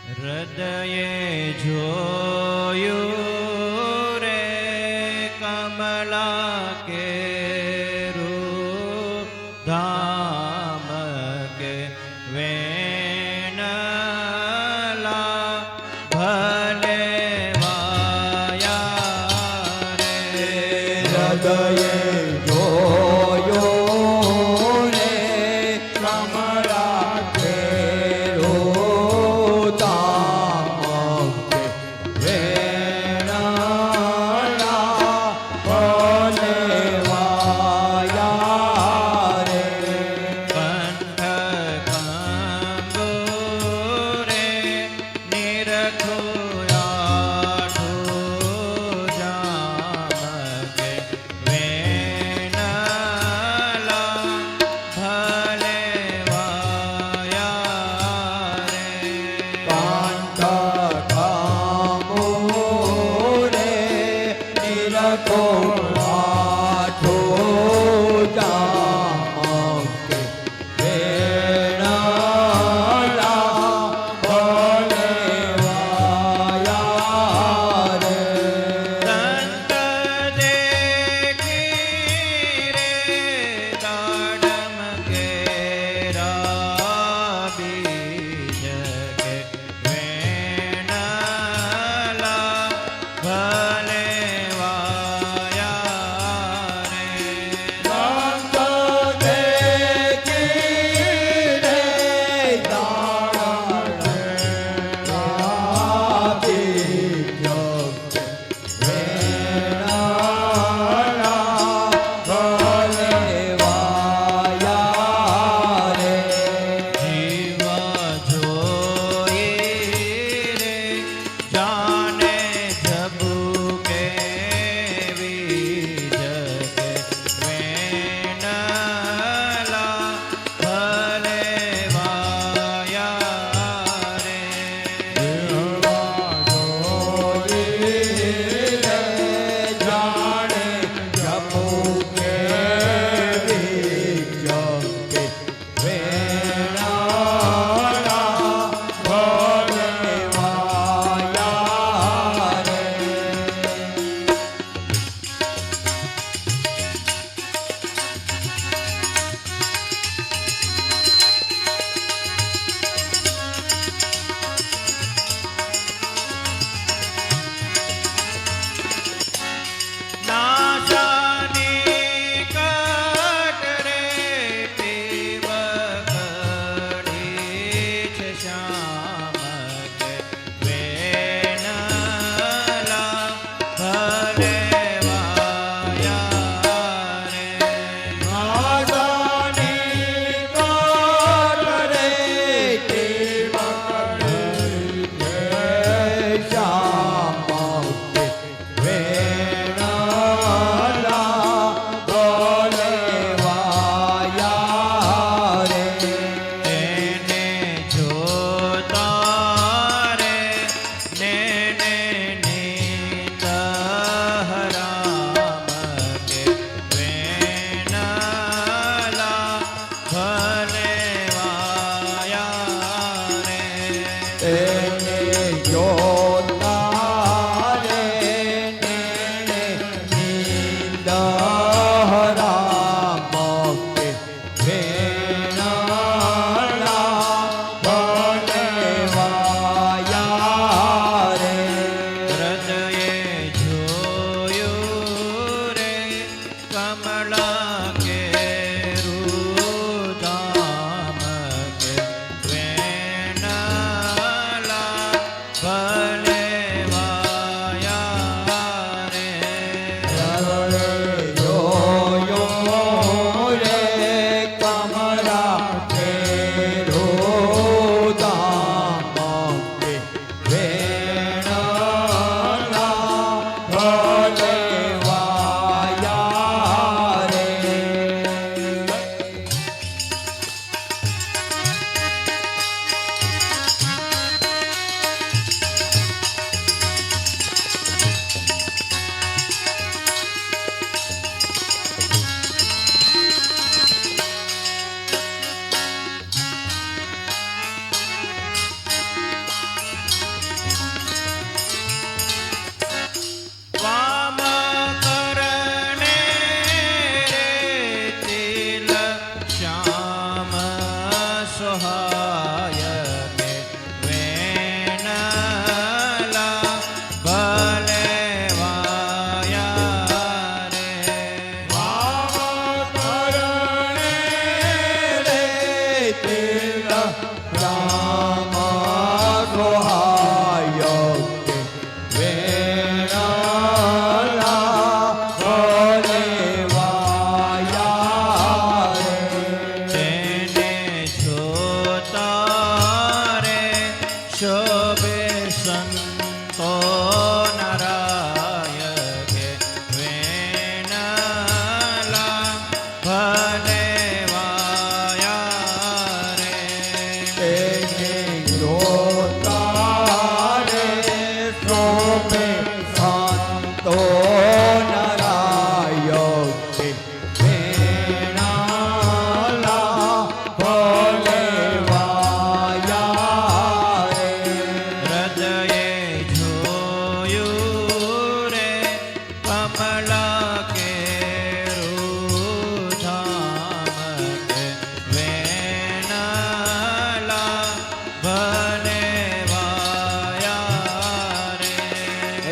હૃદયે જોયું રે કમલા કેરું ધામ કે વેણલા ભલે વાયા રે. હૃદયે જોયો পর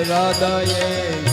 હૃદયે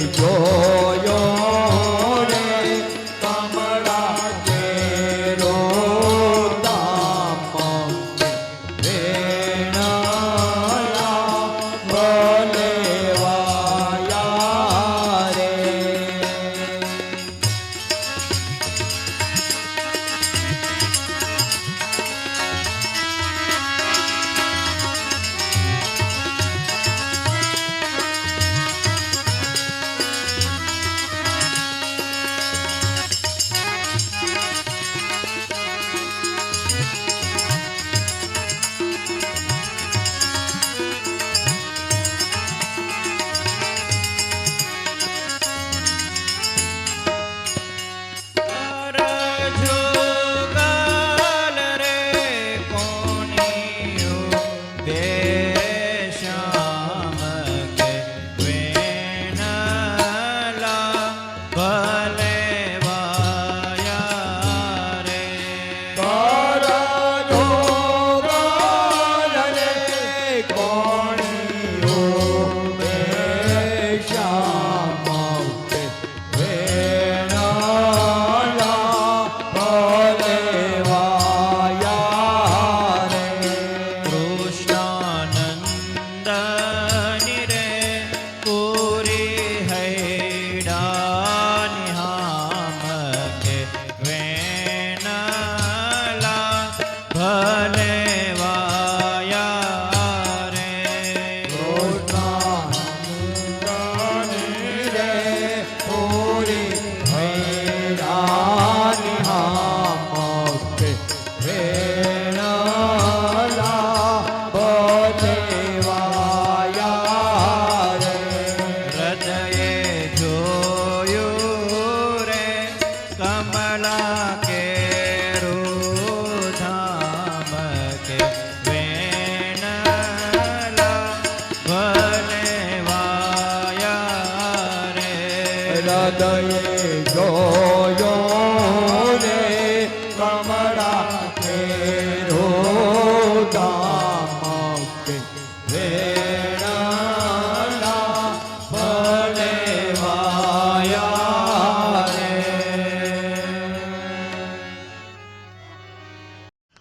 હૃદયે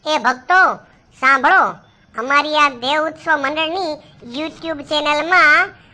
એ ભક્તો સાંભળો અમારી આ દેવ ઉત્સવ મંડળની યુટ્યુબ ચેનલમાં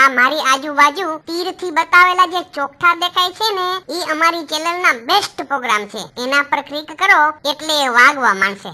આ મારી આજુબાજુ તીરથી બતાવેલા જે ચોકઠા દેખાય છે ને એ અમારી ચેનલના બેસ્ટ પ્રોગ્રામ છે. એના પર ક્લિક કરો એટલે એ વાગવા માંડશે.